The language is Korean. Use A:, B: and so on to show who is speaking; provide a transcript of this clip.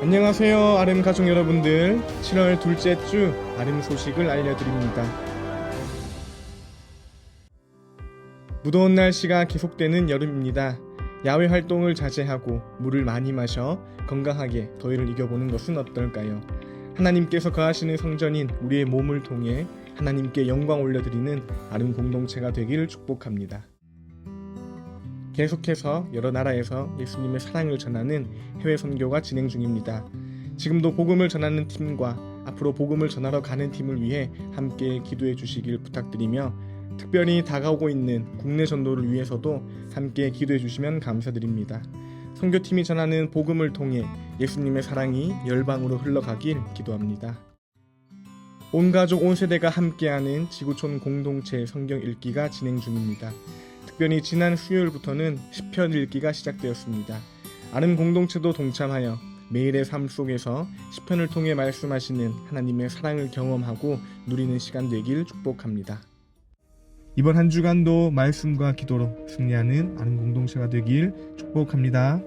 A: 안녕하세요 아름 가족 여러분들. 7월 둘째 주 아름 소식을 알려드립니다. 무더운 날씨가 계속되는 여름입니다. 야외 활동을 자제하고 물을 많이 마셔 건강하게 더위를 이겨보는 것은 어떨까요? 하나님께서 거하시는 성전인 우리의 몸을 통해 하나님께 영광 올려드리는 아름 공동체가 되기를 축복합니다 계속해서 여러 나라에서 예수님의 사랑을 전하는 해외 선교가 진행 중입니다. 지금도 복음을 전하는 팀과 앞으로 복음을 전하러 가는 팀을 위해 함께 기도해 주시길 부탁드리며 특별히 다가오고 있는 국내 전도를 위해서도 함께 기도해 주시면 감사드립니다. 선교팀이 전하는 복음을 통해 예수님의 사랑이 열방으로 흘러가길 기도합니다. 온 가족 온 세대가 함께하는 지구촌 공동체 성경 읽기가 진행 중입니다. 특별히 지난 수요일부터는 시편 읽기가 시작되었습니다. 아는 공동체도 동참하여 매일의 삶 속에서 시편을 통해 말씀하시는 하나님의 사랑을 경험하고 누리는 시간 되길 축복합니다. 이번 한 주간도 말씀과 기도로 승리하는 아는 공동체가 되길 축복합니다.